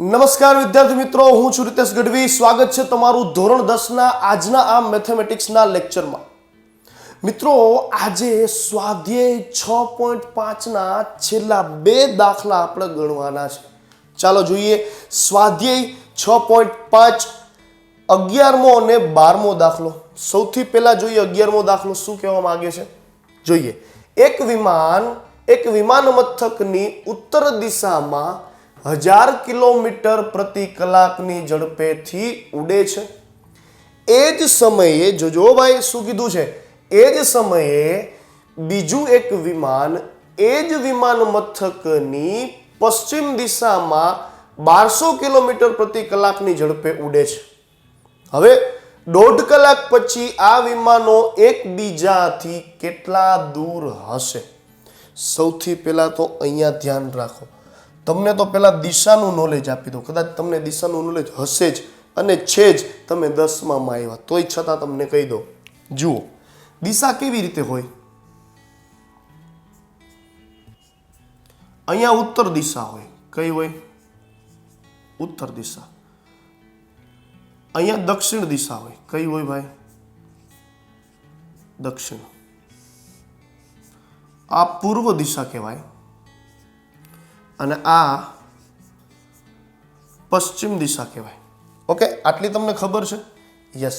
નમસ્કાર વિદ્યાર્થી મિત્રો, હું છું રીતેશ ગઢવી. સ્વાગત છે તમારું ધોરણ દસના આજના આ મેથેમેટિક્સના લેક્ચરમાં. મિત્રો, આજે સ્વાધ્યાય છ પોઈન્ટ પાંચના છેલ્લા બે દાખલા આપણે ગણવાના છે. ચાલો જોઈએ. સ્વાધ્યાય છ પોઈન્ટ પાંચ, અગિયારમો અને બારમો દાખલો. સૌથી પહેલા જોઈએ અગિયારમો દાખલો શું કહેવા માંગે છે? જોઈએ. એક વિમાન એક વિમાન મથકની ઉત્તર દિશામાં હજાર કિલોમીટર પ્રતિ કલાકની ઝડપેથી ઉડે છે. એ જ સમયે જોજો ભાઈ શું કીધું છે? એ જ સમયે બીજું એક વિમાન, એ જ વિમાન મથકની પશ્ચિમ દિશામાં બારસો કિલોમીટર પ્રતિ કલાકની ઝડપે ઉડે છે. હવે, દોઢ કલાક પછી આ વિમાનો એકબીજાથી કેટલા દૂર હશે? સૌથી પહેલાં તો અહીંયા ધ્યાન રાખો. તમને તો પહેલાં દિશાનું નોલેજ આપી દો કદાચ તમને દિશાનું નોલેજ હશે જ અને છે જ તમે દસમામાં આવ્યા. તોય છતાં તમને કહી દો જુઓ, દિશા કેવી રીતે હોય? અહીંયા ઉત્તર દિશા હોય. કઈ હોય? ઉત્તર દિશા. અહીંયા દક્ષિણ દિશા હોય. કઈ હોય ભાઈ? દક્ષિણ. આ પૂર્વ દિશા કહેવાય. અને આ પશ્ચિમ દિશા કહેવાય. ઓકે આટલી તમને ખબર છે? યસ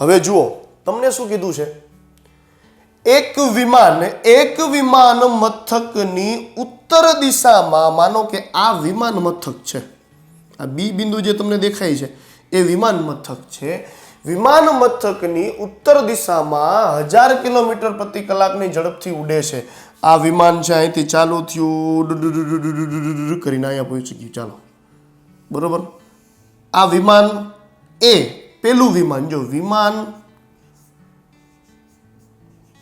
હવે જુઓ, તમને શું કીધું છે? એક વિમાન એક વિમાન મથકની ઉત્તર દિશામાં, માનો કે આ વિમાન મથક છે. આ બી બિંદુ જે તમને દેખાય છે, એ વિમાન મથક છે. વિમાન મથકની ઉત્તર દિશામાં હજાર કિલોમીટર પ્રતિ કલાકની ઝડપથી ઉડે છે. આ વિમાન છે અહીંથી ચાલુ થયું. કરીને અહીંયા પહોંચી ગયું. ચાલો. બરોબર? આ વિમાન એ પેલું વિમાન, જો વિમાન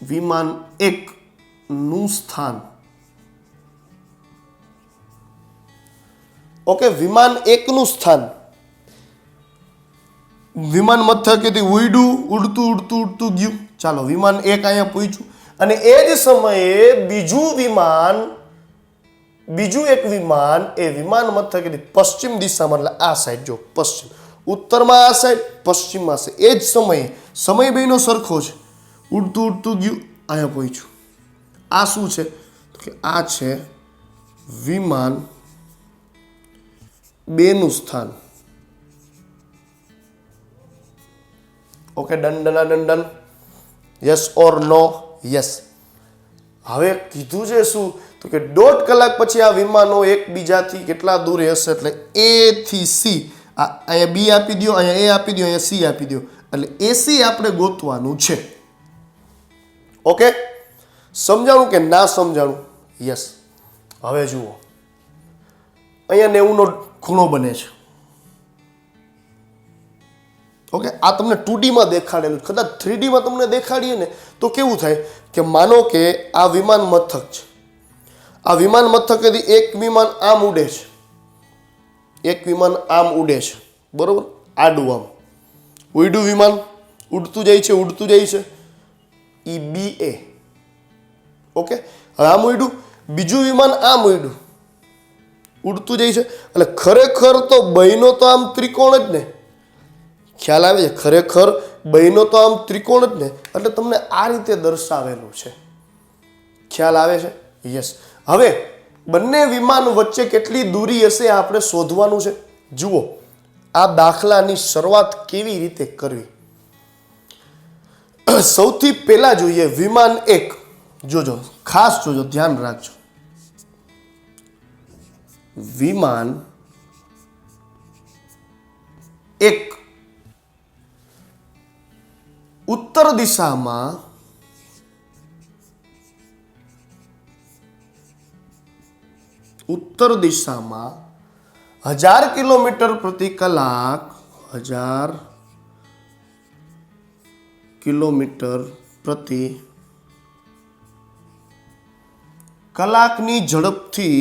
વિમાન એક નું સ્થાન. ઓકે, વિમાન એકનું સ્થાન. વિમાન મથકેથી ઉડ્યું ઉડતું ઉડતું ઉડતું ગયું. ચાલો, વિમાન એક અહીંયા પૂછ્યું અને એ જ સમયે બીજું વિમાન, બીજું એક વિમાન, એ વિમાન મથકેથી પશ્ચિમ દિશામાં, એટલે આ સાઈડ જો, પશ્ચિમ. ઉત્તરમાં આ સાઈડ પશ્ચિમમાં છે એ જ સમયે, સમય બેનો સરખો છે. ઉડતું ઉડતું ગયું, અહીંયા પહોંચ્યું. આ શું છે? કે આ છે વિમાન બેનું સ્થાન. Okay, done done done yes or no yes હવે કીધું છે શું? તો કે દોઢ કલાક પછી આ વિમાનો એકબીજાથી કેટલા દૂર હશે એટલે એ થી સી આ અહીંયા બી આપી દો અહીંયા એ આપી દો અહીંયા સી આપી દો એટલે એસી આપણે ગોતવાનું છે. ઓકે સમજાણું કે ના સમજાણું? યસ હવે જુઓ. અહીંયા નેવુંનો ખૂણો બને છે. ઓકે આ તમને ટુ ડીમાં દેખાડેલું કદાચ થ્રી ડીમાં તમને દેખાડીએ ને તો કેવું થાય કે માનો કે આ વિમાન મથક છે. આ વિમાન મથકેથી એક વિમાન આમ ઉડે છે. એક વિમાન આમ ઉડે છે. બરોબર? આડું આમ. ઉડ્યું વિમાન, ઉડતું જાય છે, ઉડતું જાય છે. E B A. ઓકે? હવે આમ ઉડ્યું, બીજું વિમાન આમ ઉડ્યું. ઉડતું જાય છે. એટલે ખરેખર તો બહેનો તો આમ ત્રિકોણ જ ને. ખ્યાલ આવે છે? ખરેખર બહેનો તો આમ ત્રિકોણ જ ને. એટલે તમને આ રીતે દર્શાવેલું છે. ખ્યાલ આવે છે? યસ. હવે, બંને વિમાન વચ્ચે કેટલી દૂરી હશે આપણે શોધવાનું છે? જુઓ, આ દાખલાની શરૂઆત કેવી રીતે કરવી? સૌથી પહેલા જોઈએ વિમાન એક. જોજો, ખાસ જોજો, ધ્યાન રાખજો. વિમાન એક. ઉત્તર દિશામાં ઉત્તર દિશામાં હજાર કિલોમીટર પ્રતિ કલાક, હજાર કિલોમીટર પ્રતિ કલાકની ઝડપથી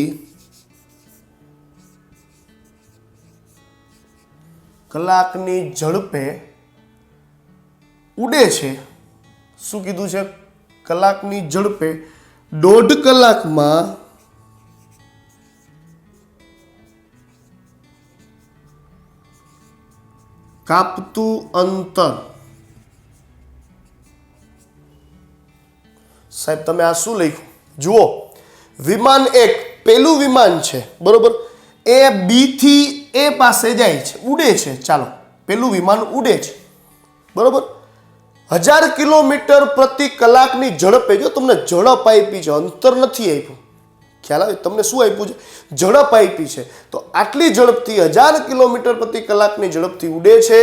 કલાકની ઝડપે ઉડે છે. શું કીધું છે? કલાકની ઝડપે દોઢ કલાકમાં કાપતું અંતર. સાહેબ, તમે આ શું લખ્યું? જુઓ. વિમાન એક પેલું વિમાન છે. બરોબર? એ બી થી એ પાસે જાય છે. ઉડે છે. ચાલો. પેલું વિમાન ઉડે છે. બરોબર? હજાર કિલોમીટર પ્રતિ કલાકની ઝડપે, જો તમને ઝડપ આપી છે, અંતર નથી આપ્યું, ખ્યાલ આવે? તમને શું આપ્યું છે? ઝડપ આપી છે. તો આટલી ઝડપથી, હજાર કિલોમીટર પ્રતિ કલાકની ઝડપથી ઉડે છે.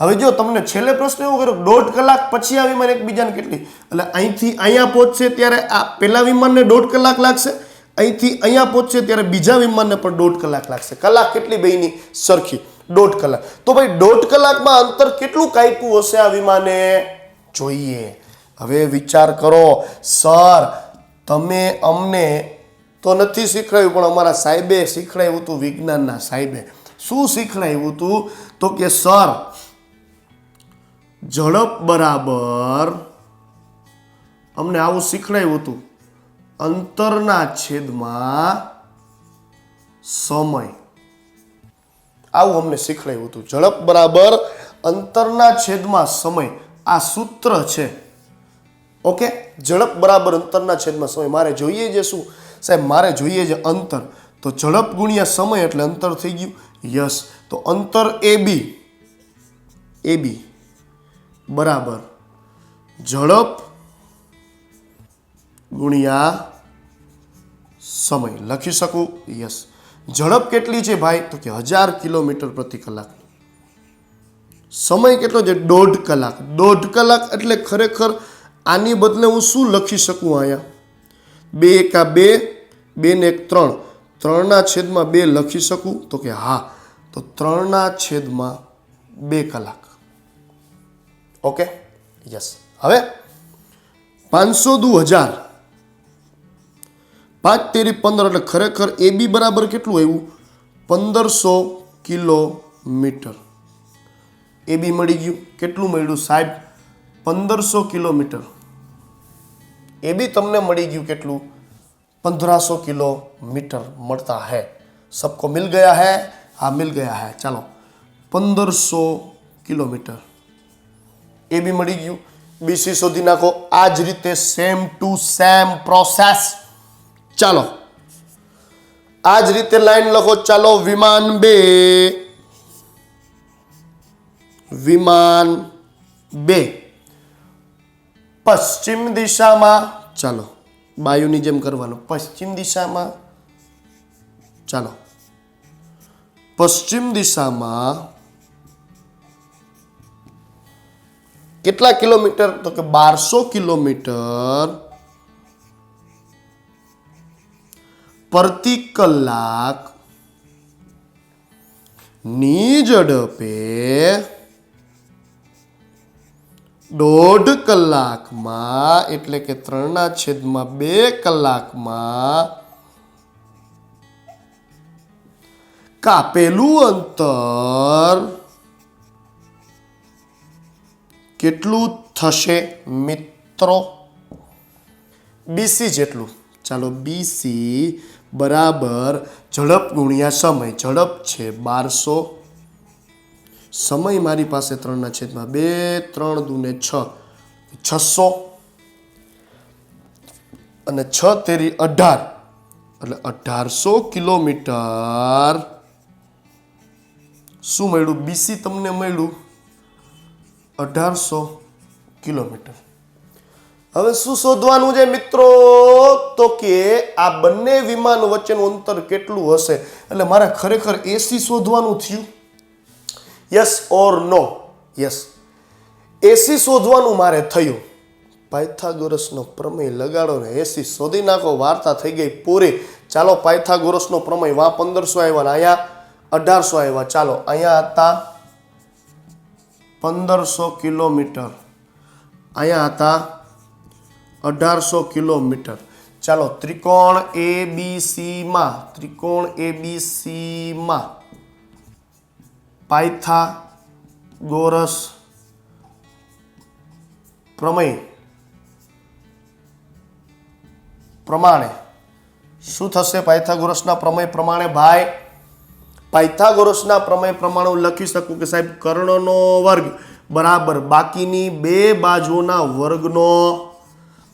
હવે જો તમને છેલ્લે પ્રશ્ન એવો કર્યો દોઢ કલાક પછી આ વિમાન એકબીજાને કેટલી? એટલે અહીંથી અહીંયા પહોંચશે ત્યારે આ પહેલા વિમાનને દોઢ કલાક લાગશે. અહીંથી અહીંયા પહોંચશે ત્યારે બીજા વિમાનને પણ દોઢ કલાક લાગશે. કલાક કેટલી બેની સરખી. દોઢ કલાક. તો ભાઈ દોઢ કલાકમાં અંતર કેટલું કાપ્યું હશે આ વિમાને? જોઈએ. હવે વિચાર કરો. સર, તમે અમને તો નથી શીખડાયું, પણ અમારા સાહેબે શીખડાયું હતું, વિજ્ઞાનના સાહેબે. શું શીખડાયું હતું? તો કે, સર, ઝડપ બરાબર અમને આવું શીખડાયું હતું. અંતરના છેદમાં સમય. આવું અમને શીખડાયું હતું. ઝડપ બરાબર, અંતરના છેદમાં સમય. આ સૂત્ર છે. ઓકે? ઝડપ બરાબર, અંતરના છેદમાં સમય. મારે જોઈએ છે શું? સાહેબ, મારે જોઈએ છે અંતર. તો ઝડપ ગુણ્યા સમય એટલે અંતર થઈ ગયું. યસ. તો અંતર એ બી. એ બી. બરાબર. ઝડપ ગુણ્યા સમય. લખી શકું? યસ. ઝડપ કેટલી છે ભાઈ? તો કે હજાર કિલોમીટર પ્રતિ કલાક. સમય કેટલો છે? દોઢ કલાક. દોઢ કલાક એટલે ખરેખર આની બદલે હું શું લખી શકું અહીંયા? બે એકા બે બે ને એક ત્રણ. ત્રણના છેદમાં બે લખી શકું? તો કે હા. તો ત્રણના છેદમાં બે કલાક. ઓકે? યસ. હવે પાંચસો દુ હજાર. પાંચ તેરી પંદર એટલે ખરેખર એ બી બરાબર કેટલું આવ્યું પંદરસો કિલોમીટર એ બી મળી ગયું કેટલું મળ્યું સાહેબ પંદરસો કિલોમીટર એ બી તમને મળી ગયું કેટલું पंद्रह किलोमीटर મળતા है सबको मिल गया है हाँ मिल गया है ચાલો પંદરસો કિલોમીટર એ બી મળી ગયું બીસી શોધી નાખો આ જ રીતે સેમ ટુ સેમ પ્રોસેસ ચાલો. આ જ રીતે લાઈન લખો, ચાલો, વિમાન બે. વિમાન બે. પશ્ચિમ દિશામાં, ચાલો, બાયુની જેમ કરવાનું. પશ્ચિમ દિશામાં, ચાલો. પશ્ચિમ દિશામાં, કેટલા કિલોમીટર? તો કે બારસો કિલોમીટર પ્રતિ કલાકની ઝડપે દોઢ કલાકમાં, એટલે કે ત્રણના છેદમાં બે કલાકમાં કાપેલું અંતર કેટલું થશે મિત્રો? બીસી જેટલું. ચાલો બીસી બરાબર ઝડપ ગુણ્યા સમય. ઝડપ છે બારસો. સમય મારી પાસે ત્રણના છેદમાં બે, ત્રણ દુને છ. છસો. અને છ તેરી અઢાર. એટલે અઢારસો કિલોમીટર. શું મળ્યું? બીસી તમને મળ્યું? અઢારસો કિલોમીટર. હવે શું શોધવાનું છે મિત્રો? તો કે આ બંને વિમાન વચ્ચેનું અંતર કેટલું હશે? એટલે મારે ખરેખર એસી શોધવાનું થયું. યસ ઓર નો યસ એસી શોધવાનું મારે થયું. પાયથાગોરસનો પ્રમેય લગાડો ને. એસી શોધી નાખો. વાર્તા થઈ ગઈ પૂરી. ચાલો પાયથાગોરસનો પ્રમેય વા પંદરસો આવ્યા ને અહીંયા અઢારસો આવ્યા. ચાલો, અહીંયા હતા પંદરસો કિલોમીટર. અહીંયા હતા અઢારસો કિલોમીટર. ચાલો, ત્રિકોણ એ બી સીમાં ત્રિકોણ એ બી સીમાં પાયથાગોરસ પ્રમેય પ્રમાણે. શું થશે? પાયથાગોરસના પ્રમેય પ્રમાણે ભાઈ. પાયથાગોરસના પ્રમેય પ્રમાણે હું લખી શકું કે સાહેબ, કર્ણનો વર્ગ બરાબર બાકીની બે બાજુના વર્ગનો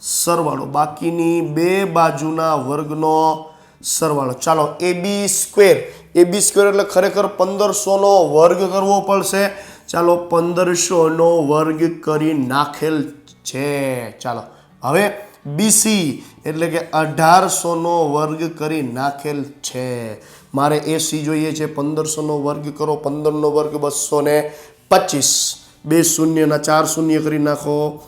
સરવાળો. બાકીની બે બાજુના વર્ગનો સરવાળો. ચાલો, એ બી સ્ક્વેર. એ બી સ્ક્વેર એટલે ખરેખર પંદરસોનો વર્ગ કરવો પડશે. ચાલો, પંદરસોનો વર્ગ કરી નાખેલ છે. ચાલો, હવે બીસી એટલે કે અઢારસોનો વર્ગ કરી નાખેલ છે. મારે એસી જોઈએ છે. પંદરસોનો વર્ગ કરો. પંદરનો વર્ગ બસો ને પચીસ. બે શૂન્યના ચાર શૂન્ય કરી નાખો.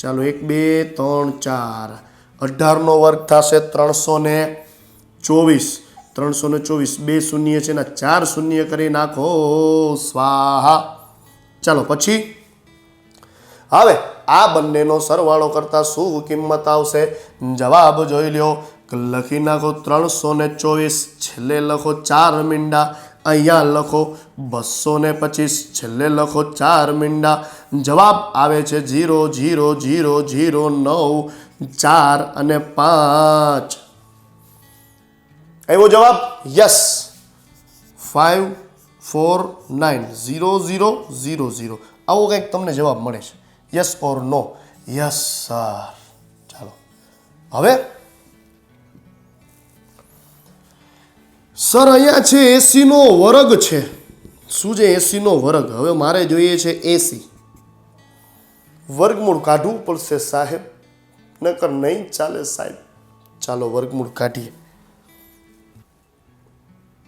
ચાલો એક, બે, ત્રણ, ચાર. અઢારનો વર્ગ થશે ત્રણસો ને ચોવીસ. ત્રણસો ને ચોવીસ. બે શૂન્ય છે ને ચાર શૂન્ય કરી નાખો. સ્વાહા. ચાલો પછી. હવે આ બંનેનો સરવાળો કરતા શું કિંમત આવશે? જવાબ જોઈ લ્યો. લખી નાખો ત્રણસો ને ચોવીસ. છેલ્લે લખો ચાર મીંડા. અહીંયા લખો બસો ને પચીસ, છેલ્લે લખો ચાર મીંડા. જવાબ આવે છે જીરો જીરો જીરો જીરો નવ, ચાર અને પાંચ. આવ્યો જવાબ? Yes. Five four nine zero zero zero zero. આવો કંઈક તમને જવાબ મળે છે. Yes or no. Yes, sir. ચાલો. હવે સર અહીંયા છે એસીનો વર્ગ છે. શું છે એસીનો વર્ગ? હવે મારે જોઈએ છે એસી વર્ગમૂળ કાઢવું પડશે સાહેબ. નકર નહીં ચાલે સાહેબ. ચાલો વર્ગમૂળ કાઢીએ.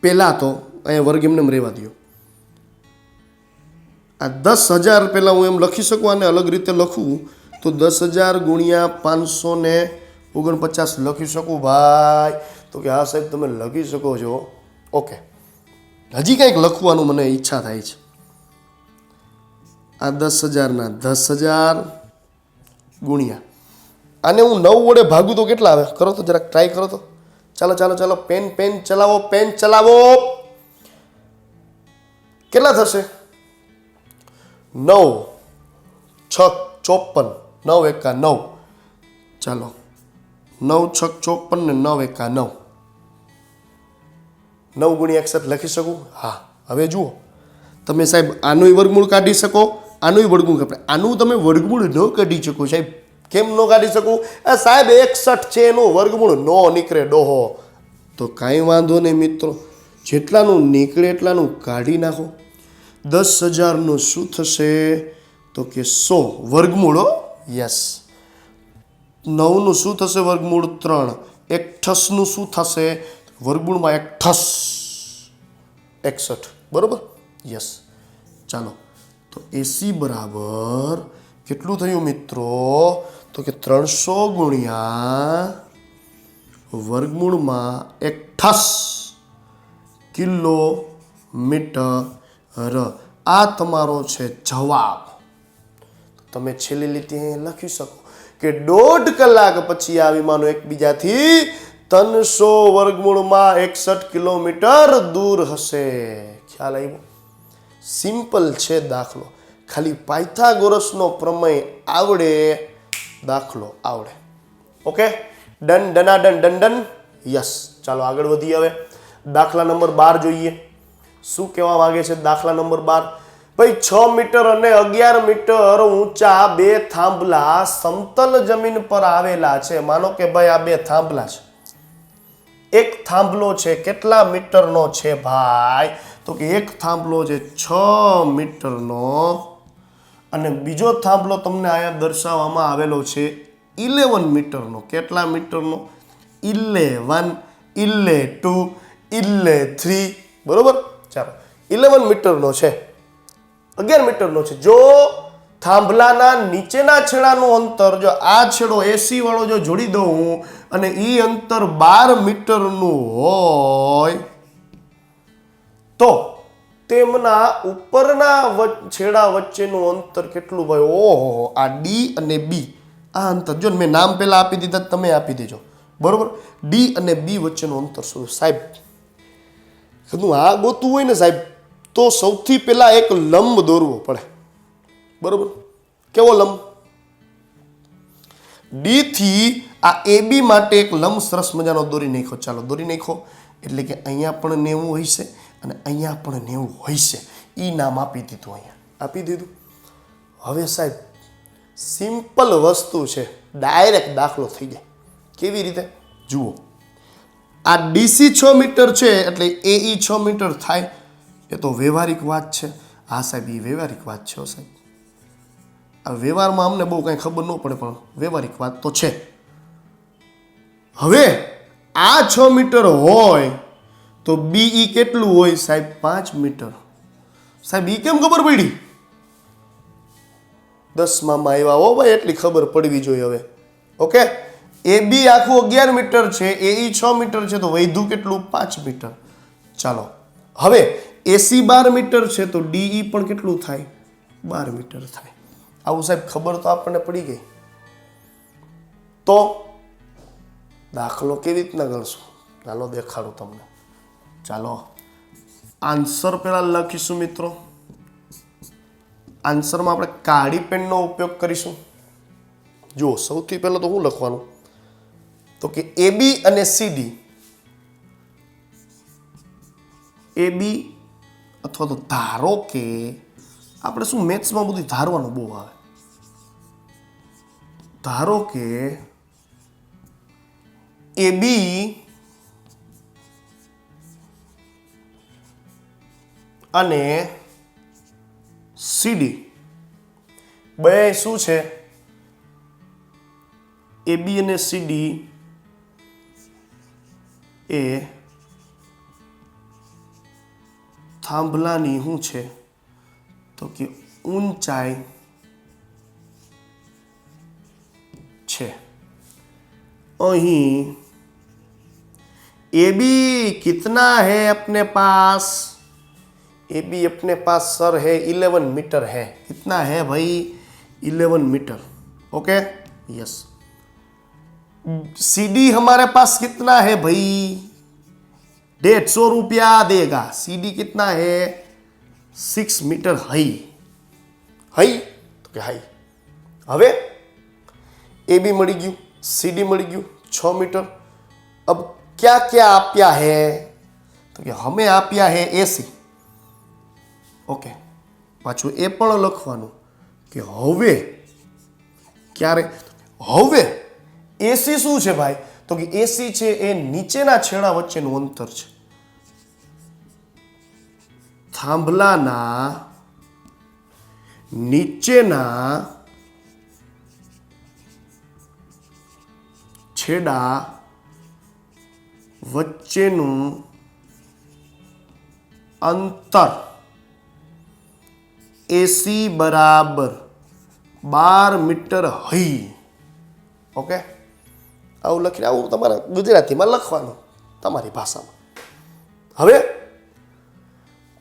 પહેલાં તો અહીંયા વર્ગ એમને રહેવા દો આ દસ હજાર પહેલાં હું એમ લખી શકું અને અલગ રીતે લખું, તો દસ હજાર ગુણ્યા પાંચસો ને ઓગણપચાસ લખી શકું. ભાઈ તો કે, હા સાહેબ, તમે લખી શકો છો. ઓકે. હજી કંઈક લખવાનું મને ઈચ્છા થાય છે. આ દસ હજારના દસ હજાર ગુણ્યા. આને હું નવ વડે ભાગું તો કેટલા આવે? કરો તો જરાક ટ્રાય કરો તો. ચાલો ચાલો ચાલો પેન પેન ચલાવો પેન ચલાવો. કેટલા થશે? નવ. છ, ચોપન. નવ એકા નવ. ચાલો. નવ છક ચોપન ને નવ એકા નવ. નવ ગુણ્યા એકસઠ લખી શકું? હા. હવે જુઓ. તમે સાહેબ, આનુંય વર્ગમૂળ કાઢી શકો, આનુંય વર્ગમૂળ કપડે આનું તમે વર્ગમૂળ ન કાઢી શકો સાહેબ. કેમ ન કાઢી શકું? એ સાહેબ, એકસઠ છે એનું વર્ગમૂળ ન નીકળે, ડોહો. તો કાંઈ વાંધો નહીં મિત્રો. જેટલાનું નીકળે એટલાનું કાઢી નાખો. દસ હજારનું શું થશે? તો કે સો વર્ગમૂળો યસ. નવનું શું થશે વર્ગમૂળ? ત્રણ. એકઠસનું શું થશે? વર્ગમૂળમાં એક ઠસ. એકસઠ. બરાબર? યસ ચાલો. તો એસી બરાબર કેટલું થયું મિત્રો? તો કે ત્રણસો ગુણ્યા વર્ગમૂળમાં એક ઠસ કિલોમીટર. આ તમારો છે જવાબ. તમે છેલ્લી લીટી લખી શકો કે દોઢ કલાક પછી આ વિમાનો એકબીજાથી ત્રણસો વર્ગમૂળમાં એકસઠ કિલોમીટર દૂર હશે. ખ્યાલ આવ્યો? સિમ્પલ છે દાખલો. ખાલી પાયથાગોરસનો પ્રમેય આવડે, દાખલો આવડે. Okay? Done done done done done. Yes. ચાલો આગળ વધીએ હવે. દાખલા નંબર બાર જોઈએ. શું કહેવા માંગે છે દાખલા નંબર બાર? ભાઈ, છ મીટર અને અગિયાર મીટર ઊંચા બે થાંભલા સમતલ જમીન પર આવેલા છે. માનો કે ભાઈ આ બે થાંભલા છે. એક થાંભલો છે, કેટલા મીટરનો છે ભાઈ? તો કે એક થાંભલો છે છ મીટરનો. અને બીજો થાંભલો તમને અહીંયા દર્શાવવામાં આવેલો છે ઇલેવન મીટરનો. કેટલા મીટરનો? ઇલેવન ઇલે ટુ ઇલે થ્રી. બરોબર? ચાલો. ઇલેવન મીટરનો છે. અગિયાર મીટરનો છે. જો થાંભલાના નીચેના છેડાનું અંતર, જો આ છેડો એસી વાળો જો જોડી દઉં હું અને એ અંતર બાર મીટરનું હોય, તો તેમના ઉપરના છેડા વચ્ચેનું અંતર કેટલું ભાઈ ઓહો આ ડી અને બી આ અંતર, જો મેં નામ પહેલાં આપી દીધા, તમે આપી દેજો. બરોબર? ડી અને બી વચ્ચેનું અંતર શું? સાહેબ, કીધું, આ ગોતું હોય ને સાહેબ, તો સૌથી પહેલાં એક લંબ દોરવો પડે. બરોબર? કેવો લંબ? ડી થી આ એ બી માટે એક લંબ સરસ મજાનો દોરી નાખો ચાલો, દોરી નાખો એટલે કે અહીંયા પણ નેવું છે અને અહીંયા પણ નેવું છે એ નામ આપી દીધું અહીંયા. આપી દીધું? હવે સાહેબ, સિમ્પલ વસ્તુ છે. ડાયરેક્ટ દાખલો થઈ જાય. કેવી રીતે? જુઓ. આ ડીસી છ મીટર છે એટલે એઈ છ મીટર થાય. એ તો વ્યવહારિક વાત છે. હા સાહેબ એ વ્યવહારિક વાત છે સાહેબ. આ વ્યવહારમાં અમને બહુ કાંઈ ખબર ન પડે, પણ વ્યવહારિક વાત તો છે. હવે આ છ મીટર હોય તો બીઈ કેટલું હોય સાહેબ? પાંચ મીટર. સાહેબ, ઈ કેમ ખબર પડી? દસમામાં આવ્યા હો ભાઈ, એટલી ખબર પડવી જોઈએ હવે. ઓકે? એ બી આખું અગિયાર મીટર છે, એ ઈ છ મીટર છે, તો વૈધું કેટલું? પાંચ મીટર. ચાલો. હવે એસી બાર મીટર છે, તો ડીઈ પણ કેટલું થાય? બાર મીટર થાય. આવું સાહેબ ખબર તો આપણને પડી ગઈ. તો દાખલો કેવી રીતના ગણશું? ચાલો દેખાડું તમને. ચાલો. આન્સર પહેલાં લખીશું મિત્રો. આન્સરમાં આપણે કાળી પેનનો ઉપયોગ કરીશું. જુઓ, સૌથી પહેલાં તો શું લખવાનું? તો કે એ બી અને સીડી એ બી અથવા તો ધારો કે આપણે શું મેથ્સમાં બધું ધારવાનું બહુ આવે. ધારો કે એ બી અને સીડી બે શું છે? એ બી અને સીડી એ થાંભલાની શું છે? તો કે ઊંચાઈ છે અહીં ए बी कितना है अपने पास ए बी अपने पास सर है इलेवन मीटर है कितना है भाई eleven metre okay yes C D हमारे पास कितना है भाई डेढ़ सौ रुपया देगा सी डी कितना है સિક્સ મીટર હાઈ હાઈ તો કે હાઈ હવે એ બી મળી ગયું સીડી મળી ગયું, છ મીટર અબ ક્યાં ક્યાં આપ્યા હે? તો કે હમે આપ્યા હે એસી ઓકે પાછું એ પણ લખવાનું કે હવે ક્યારે? હવે એસી શું છે ભાઈ? તો કે એસી છે એ નીચેના છેડા વચ્ચેનું અંતર છે. થાંભલાના નીચેના છેડા વચ્ચેનું અંતર એસી બરાબર બાર મીટર હઈ. ઓકે? આવું લખીને આવું તમારે ગુજરાતીમાં લખવાનું તમારી ભાષામાં. હવે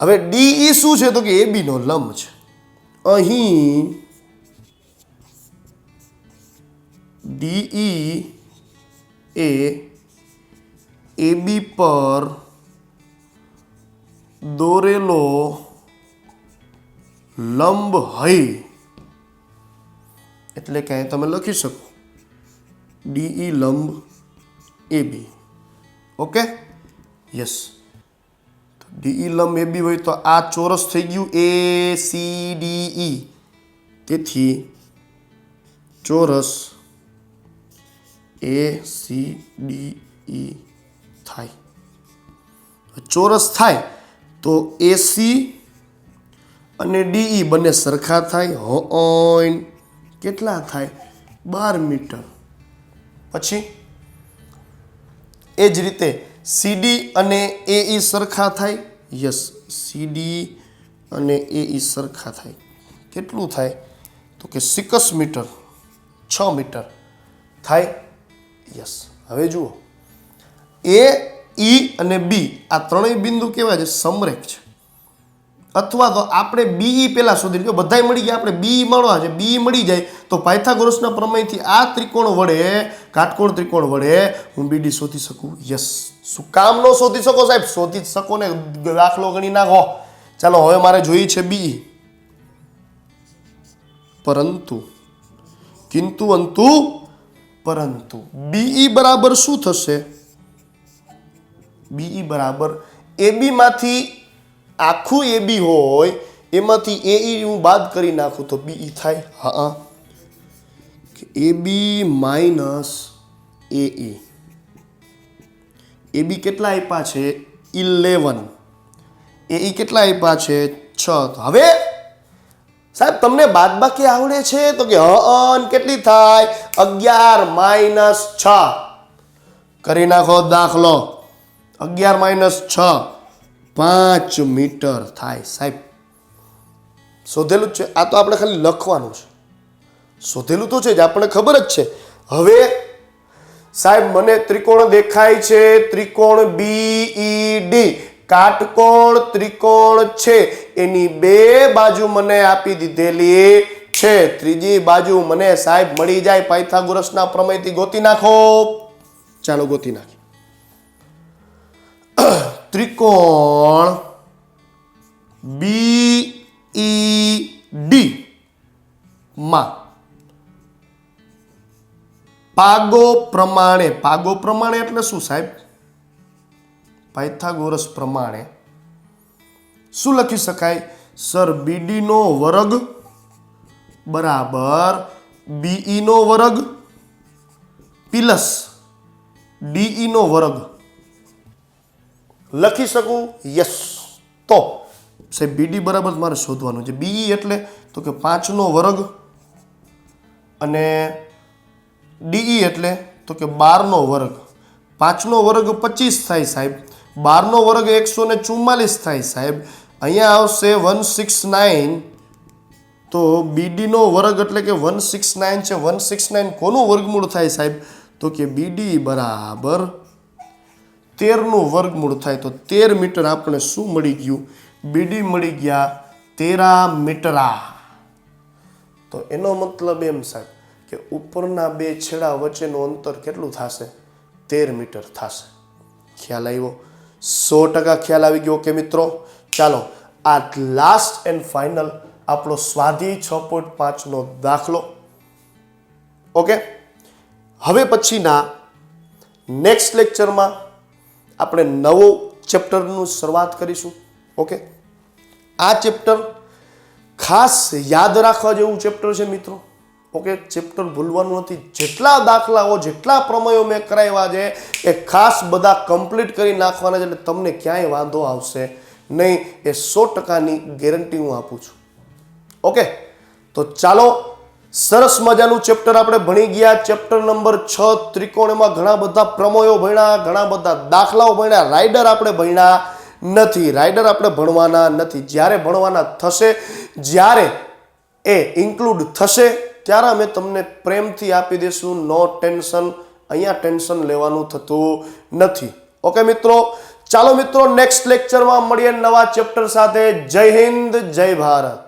હવે ડીઈ શું છે? તો કે એ બીનો લંબ છે. અહીં ડીઈ એ એબી પર દોરેલો લંબ હઈ. એટલે કે તમે લખી શકો. ડીઈ લંબ A B okay yes D E લંબ એ બી હોય તો આ ચોરસ થઈ ગયું એ સી ડી તેથી ચોરસ એ સી ડી થાય. ચોરસ થાય તો એસી અને ડીઈ બંને સરખા થાય. હોઈન. કેટલા થાય? બાર મીટર. પછી એ જ રીતે સીડી અને એઈ સરખા થાય? યસ, સીડી અને એઈ સરખા થાય. કેટલું થાય? તો કે સિકસ મીટર, છ મીટર થાય? યસ. હવે જુઓ. એ, ઈ અને બી આ ત્રણેય બિંદુ કેવા છે? સમરેખ છે. અથવા તો આપણે બીઈ પહેલાં શોધી જો બધાય મળી ગયા, આપણે બી મળવા છે બી મળી જાય, તો પાયથાગોરસના પ્રમેયથી આ ત્રિકોણ વડે, કાટકોણ ત્રિકોણ વડે હું બીડી શોધી શકું. યસ. શું કામ ન શોધી શકો સાહેબ? શોધી શકો ને, દાખલો ગણી નાખો. ચાલો, હવે મારે જોઈએ છે બી પરંતુ, કિંતુ અંતુ, પરંતુ. બીઈ બરાબર શું થશે? બીઈ બરાબર એબી માંથી એ બી હોય, એમાંથી એઈ હું બાદ કરી નાખું તો બી ઈ થાય. હા એ બી માઇનસ એ એ. બી કેટલા આપ્યા છે? ઇલેવન. એઈ કેટલા આપ્યા છે? છ. હવે, સાહેબ, તમને બાદબાકી આવડે છે? તો કે હન કેટલી થાય? અગિયાર માઇનસ છ. કરી નાખો દાખલો. અગિયાર માઇનસ છ. પાંચ મીટર થાય, સાહેબ. શોધેલું જ છે. આ તો આપણે ખાલી લખવાનું છે. શોધેલું તો છે જ, આપણને ખબર જ છે. હવે, સાહેબ, મને ત્રિકોણ દેખાય છે. ત્રિકોણ બી ઈ ડી કાટકોણ ત્રિકોણ છે. એની બે બાજુ મને આપી દીધેલી છે. ત્રીજી બાજુ મને સાહેબ મળી જાય પાયથાગોરસના પ્રમેયથી ગોતી નાખો. ચાલો ગોતી નાખી ત્રિકોણ બી ઈ ડી માં પાગો પ્રમાણે પાગો પ્રમાણે એટલે શું સાહેબ? પાયથાગોરસ પ્રમાણે શું લખી શકાય? સર બીડી નો વર્ગ બરાબર બીઈ નો વર્ગ પ્લસ ડીઈ નો વર્ગ લખી શકું? યસ તો સાહેબ બીડી બરાબર મારે શોધવાનું છે. બીઈ એટલે તો કે પાંચનો વર્ગ અને ડીઈ એટલે તો કે બારનો વર્ગ. પાંચનો વર્ગ પચીસ થાય સાહેબ. બારનો વર્ગ એકસો ને ચુમ્માલીસ થાય સાહેબ. અહીંયા આવશે વન સિક્સ નાઇન તો બીડીનો વર્ગ એટલે કે વન સિક્સ નાઇન છે. વન સિક્સ નાઇન કોનું વર્ગમૂળ થાય સાહેબ? તો કે બીડી બરાબર તેરનું વર્ગમૂળ થાય તો તેર મીટર આપણે શું મળી ગયું? બીડી મળી ગયા તેરા મીટરા. તો એનો મતલબ એમ સાહેબ કે ઉપરના બે છેડા વચ્ચેનું અંતર કેટલું થશે? તેર મીટર થશે. ખ્યાલ આવ્યો? સો ટકા ખ્યાલ આવી ગયો કે મિત્રો? ચાલો આ લાસ્ટ એન્ડ ફાઇનલ આપણો સ્વાધ્યાય છ પોઈન્ટ પાંચનો દાખલો. ઓકે હવે પછીના નેક્સ્ટ લેક્ચરમાં આપણે નવો ચેપ્ટરનું શરૂઆત કરીશું. ઓકે? આ ચેપ્ટર ખાસ યાદ રાખવા જેવું ચેપ્ટર છે મિત્રો. ઓકે? ચેપ્ટર ભૂલવાનું નથી. જેટલા દાખલાઓ, જેટલા પ્રમેયો મેં કરાવ્યા છે, એ ખાસ બધા કમ્પ્લીટ કરી નાખવાના છે એટલે તમને ક્યાંય વાંધો આવશે નહીં. એ સો ટકાની ગેરંટી હું આપું છું. ઓકે? તો ચાલો સરસ મજાનું ચેપ્ટર આપણે ભણી ગયા. ચેપ્ટર નંબર છ, ત્રિકોણમાં ઘણા બધા પ્રમોયો ભણ્યા, ઘણા બધા દાખલાઓ ભણ્યા. રાઇડર આપણે ભણ્યા નથી. રાઇડર આપણે ભણવાના નથી. જ્યારે ભણવાના થશે, જ્યારે એ ઇન્ક્લુડ થશે, ત્યારે અમે તમને પ્રેમથી આપી દઈશું નો ટેન્શન, અહીંયા ટેન્શન લેવાનું થતું નથી. ઓકે મિત્રો? ચાલો મિત્રો, નેક્સ્ટ લેક્ચરમાં મળીએ નવા ચેપ્ટર સાથે. જય હિન્દ, જય ભારત.